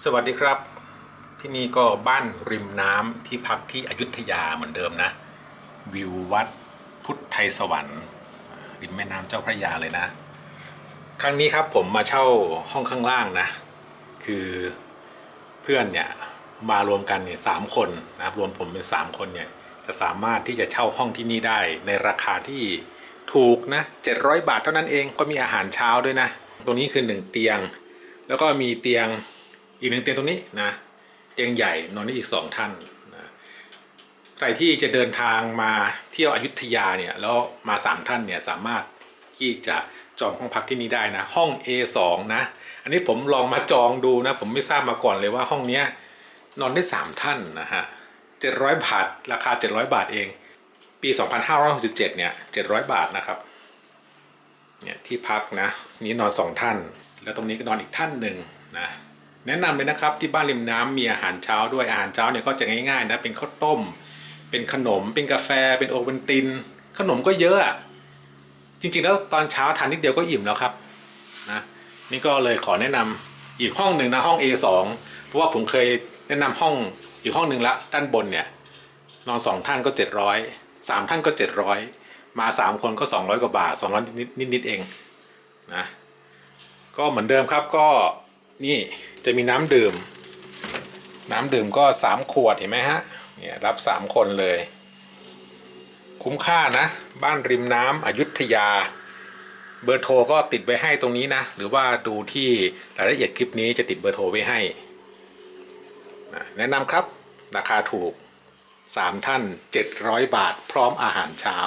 สวัสดีครับ ที่นี่ก็บ้านริมน้ำที่พักที่อยุธยาเหมือนเดิมนะ วิววัดพุทธไทยสวรรค์อ่าริมแม่น้ำเจ้าพระยาเลยนะ ครั้งนี้ครับผมมาเช่าห้องข้างล่างนะ คือเพื่อนเนี่ยมารวมกันเนี่ยสามคนนะรวมผมเป็นสามคนเนี่ยจะสามารถที่จะเช่าห้องที่นี่ได้ในราคาที่ถูกนะ700 บาทเท่านั้นเองก็มีอาหารเช้าด้วยนะ ตรงนี้คือหนึ่งเตียง แล้วก็มีเตียง อีกหนึ่งเตียงตรงนี้นะเตียงใหญ่นอนได้อีกสองท่านนะใครที่จะเดินทางมาเที่ยวอยุธยาเนี่ยแล้วมาสามท่านเนี่ยสามารถที่จะจองห้องพักที่นี่ได้นะ ห้อง A2 นะอันนี้ผมลองมาจองดูนะ ผมไม่ทราบมาก่อนเลยว่าห้องเนี้ยนอนได้สามท่านนะฮะ700บาทราคา700บาทเอง ปี2567เนี่ย700บาทนะครับเนี่ยที่พักนะ นี่นอนสองท่าน แล้วตรงนี้ก็นอนอีกท่านหนึ่งนะ แนะนำเลยนะครับที่บ้านริมน้ำมีอาหารเช้าด้วยอาหารเช้าเนี่ยก็จะง่ายๆนะเป็นข้าวต้ม เป็นขนม เป็นกาแฟ เป็นโอวัลติน ขนมก็เยอะจริงๆแล้วตอนเช้าทานนิดเดียวก็อิ่มแล้วครับนะนี่ก็เลยขอแนะนำอีกห้องหนึ่งนะห้อง A2 เพราะว่าผมเคยแนะนำห้องอีกห้องหนึ่งละด้านบนเนี่ยนอนสองท่านก็เจ็ดร้อยสามท่านก็เจ็ดร้อยมาสามคนก็สองร้อยกว่าบาทสองร้อยนิดนิดนิดๆเองนะก็เหมือนเดิมครับก็นี่ จะมีน้ำดื่ม น้ำดื่มก็สามขวดเห็นไหมฮะเนี่ยรับสามคนเลย คุ้มค่านะ บ้านริมน้ำอยุธยา เบอร์โทรก็ติดไว้ให้ตรงนี้นะ หรือว่าดูที่รายละเอียดคลิปนี้จะติดเบอร์โทรไว้ให้นแนะนำครับราคาถูกสามท่าน 700 บาท พร้อมอาหารเช้า